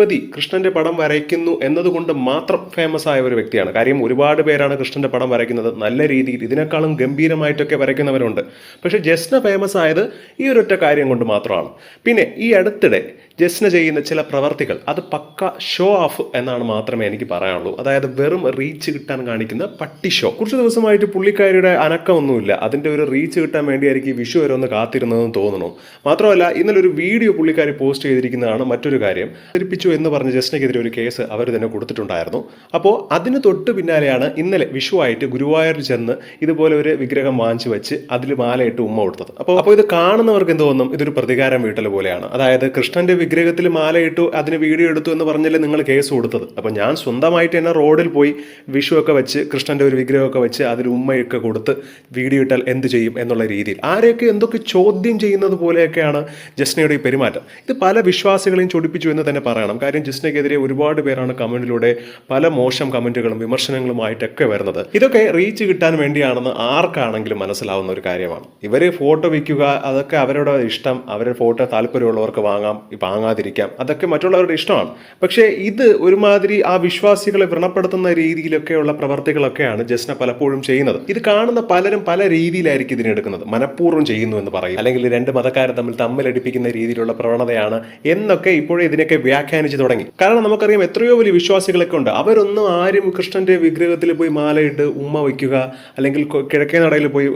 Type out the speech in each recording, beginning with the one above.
ഗണപതി കൃഷ്ണന്റെ പടം വരയ്ക്കുന്നു എന്നതുകൊണ്ട് മാത്രം ഫേമസ് ആയ ഒരു വ്യക്തിയാണ്. കാര്യം ഒരുപാട് പേരാണ് കൃഷ്ണന്റെ പടം വരയ്ക്കുന്നത്. നല്ല രീതിയിൽ ഇതിനേക്കാളും ഗംഭീരമായിട്ടൊക്കെ വരയ്ക്കുന്നവരുണ്ട്. പക്ഷേ ജസ്ന ഫേമസ് ആയത് ഈ ഒരൊറ്റ കാര്യം കൊണ്ട് മാത്രമാണ്. പിന്നെ ഈ അടുത്തിടെ ജസ്ന ചെയ്യുന്ന ചില പ്രവർത്തികൾ അത് പക്ക ഷോ ഓഫ് എന്നാണ് മാത്രമേ എനിക്ക് പറയാനുള്ളൂ. അതായത് വെറും റീച്ച് കിട്ടാൻ കാണിക്കുന്ന പട്ടി ഷോ കുറച്ച് ദിവസമായിട്ട് പുള്ളിക്കാരിയുടെ അനക്കമൊന്നുമില്ല. അതിന്റെ ഒരു റീച്ച് കിട്ടാൻ വേണ്ടിയായിരിക്കും വിഷു വരെ ഒന്ന് കാത്തിരുന്നതെന്ന് തോന്നുന്നു. മാത്രമല്ല ഇന്നലെ ഒരു വീഡിയോ പുള്ളിക്കാരി പോസ്റ്റ് ചെയ്തിരിക്കുന്നതാണ് മറ്റൊരു കാര്യം. ധരിപ്പിച്ചു എന്ന് പറഞ്ഞ് ജസ്റ്റിനെതിരെ ഒരു കേസ് അവർ തന്നെ കൊടുത്തിട്ടുണ്ടായിരുന്നു. അപ്പോൾ അതിന് തൊട്ട് പിന്നാലെയാണ് ഇന്നലെ വിഷുവായിട്ട് ഗുരുവായൂരിൽ ചെന്ന് ഇതുപോലെ ഒരു വിഗ്രഹം വാങ്ങിച്ചു വെച്ച് അതിൽ മാലയിട്ട് ഉമ്മ കൊടുത്തത്. അപ്പോൾ അപ്പോൾ ഇത് കാണുന്നവർക്ക് എന്ത് തോന്നും? ഇതൊരു പ്രതികാരം വീട്ടൽ പോലെയാണ്. അതായത് കൃഷ്ണന്റെ വിഗ്രഹത്തിൽ മാലയിട്ടു അതിന് വീഡിയോ എടുത്തു എന്ന് പറഞ്ഞല്ലേ നിങ്ങൾ കേസ് കൊടുത്തത്. അപ്പോൾ ഞാൻ സ്വന്തമായിട്ട് തന്നെ റോഡിൽ പോയി വിഷു ഒക്കെ വെച്ച് കൃഷ്ണന്റെ ഒരു വിഗ്രഹമൊക്കെ വെച്ച് അതിൽ ഉമ്മയൊക്കെ കൊടുത്ത് വീഡിയോ ഇട്ടാൽ എന്ത് ചെയ്യും എന്നുള്ള രീതിയിൽ. ആരെയൊക്കെ എന്തൊക്കെ ചോദ്യം ചെയ്യുന്നത് പോലെയൊക്കെയാണ് ജസ്നയുടെ ഈ പെരുമാറ്റം. ഇത് പല വിശ്വാസികളെയും ചൊടിപ്പിച്ചു എന്ന് തന്നെ പറയണം. കാര്യം ജിസ്നയ്ക്കെതിരെ ഒരുപാട് പേരാണ് കമന്റിലൂടെ പല മോശം കമന്റുകളും വിമർശനങ്ങളുമായിട്ടൊക്കെ വരുന്നത്. ഇതൊക്കെ റീച്ച് കിട്ടാൻ വേണ്ടിയാണെന്ന് ആർക്കാണെങ്കിലും മനസ്സിലാവുന്ന ഒരു കാര്യമാണ്. ഇവർ ഫോട്ടോ വയ്ക്കുക അതൊക്കെ അവരുടെ ഇഷ്ടം അവരുടെ ഫോട്ടോ താല്പര്യമുള്ളവർക്ക് വാങ്ങാം വാങ്ങാതിരിക്കാം അതൊക്കെ മറ്റുള്ളവരുടെ ഇഷ്ടമാണ്. പക്ഷേ ഇത് ഒരുമാതിരി ആ വിശ്വാസികളെ വ്രണപ്പെടുത്തുന്ന രീതിയിലൊക്കെയുള്ള പ്രവർത്തികളൊക്കെയാണ് ജസ്ന പലപ്പോഴും ചെയ്യുന്നത്. ഇത് കാണുന്ന പലരും പല രീതിയിലായിരിക്കും ഇതിനെടുക്കുന്നത് മനഃപൂർവം ചെയ്യുന്നു എന്ന് പറയും. അല്ലെങ്കിൽ രണ്ട് മതക്കാരെ തമ്മിൽ തമ്മിലടിപ്പിക്കുന്ന രീതിയിലുള്ള പ്രവണതയാണ് എന്നൊക്കെ ഇപ്പോഴേ ഇതിനൊക്കെ വ്യാഖ്യാനിച്ചു തുടങ്ങി. കാരണം നമുക്കറിയാം എത്രയോ വലിയ വിശ്വാസികളൊക്കെ ഉണ്ട്. അവരൊന്നും ആരും കൃഷ്ണന്റെ വിഗ്രഹത്തിൽ പോയി മാലയിട്ട് ഉമ്മ വയ്ക്കുക അല്ലെങ്കിൽ കിഴക്കേ നടയിൽ പോയി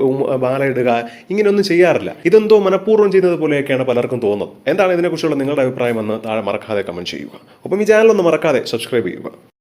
മാലയിടുക ഇങ്ങനെയൊന്നും ചെയ്യാറില്ല. ഇതെന്തോ മനഃപൂർവം ചെയ്യുന്നത് പോലെയൊക്കെയാണ് പലർക്കും തോന്നുന്നത്. എന്താണ് ഇതിനെക്കുറിച്ചുള്ള നിങ്ങളുടെ അഭിപ്രായം എന്ന് താഴെ മറക്കാതെ കമന്റ് ചെയ്യുക. അപ്പം ഈ ചാനൽ ഒന്ന് മറക്കാതെ സബ്സ്ക്രൈബ് ചെയ്യുക.